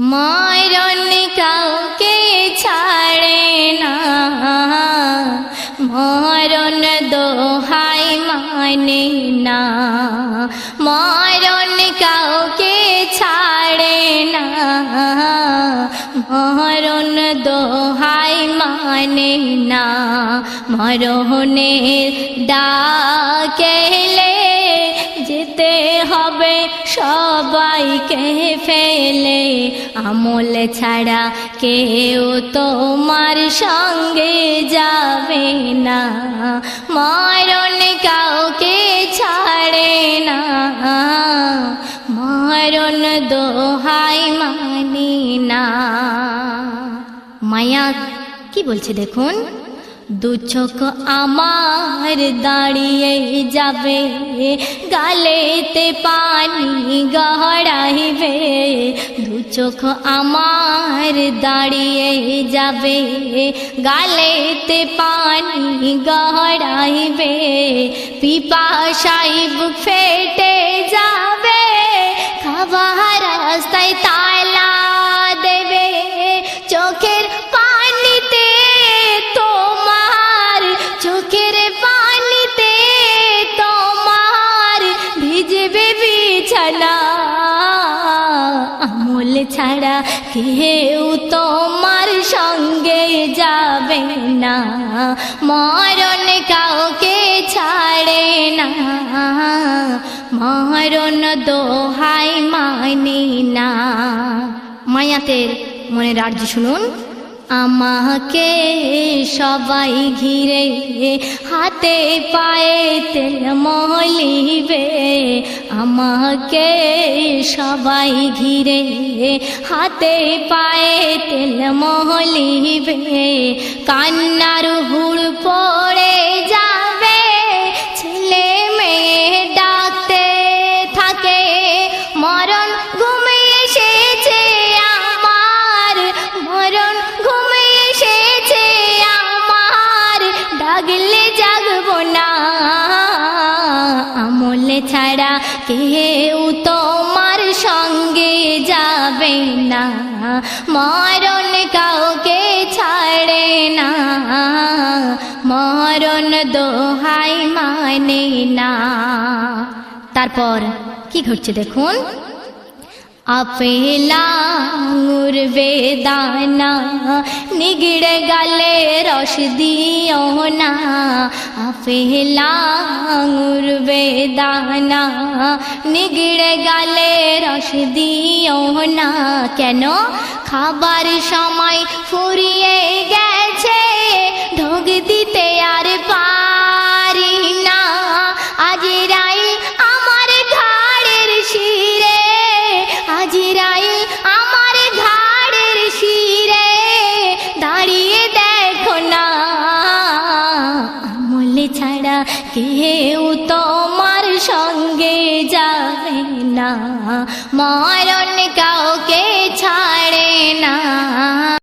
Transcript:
মরণ কাউকে ছাড়ে না। মরণ দোহাই মানে না। মরণ কাউকে ছাড়ে না। মরণ দোহাই মানে না। মরণের ডাকেলে হবে সবাইকে ফেলে। আমল ছাড়া কেউ তোমার সঙ্গে যাবে না। মরণ কাউকে ছাড়ে না। মরণ দোহাই মানি না। মায়া, কি বলছে দেখুন? দু চোখ আমার দাঁড়িয়ে যাবে, গালেতে পানি গড়াইবে দু চোখ আমার দাঁড়িয়ে যাবে, গালেতে পানি গড়াইবে পিপাসাই বুক ফেটে ভিজবে বিছানা আমল ছাড়া কেউ তোমার সঙ্গে যাবে না। মরণ কাউকে ছাড়ে না। মরণ দোহাই মানি না। মায়াতে মনে রাজ্য শুনুন। আমাকে সবাই ঘিরে হাতে পায়ে তেল মলিবে। আমাকে সবাই ঘিরে হাতে পায়ে তেল মলিবে। কান্নার হুড় ছাড়া কেউ তোমার সঙ্গে যাবে না। মরণ কাউকে ছাড়ে না। মরণ দোহাই মানে না। তারপর কি ঘটছে দেখুন? আপেলা আঙুর বেদানা, নিগড়ে গালে রস দিও না। আপেলা আঙুর বেদানা নিগড়ে গালে রস দিও না কেন? খাবার সময় ফুরিয়ে গেছে, ঢোক দিতে আর পারি যাবে না মরণ কাউকে ছাড়ে না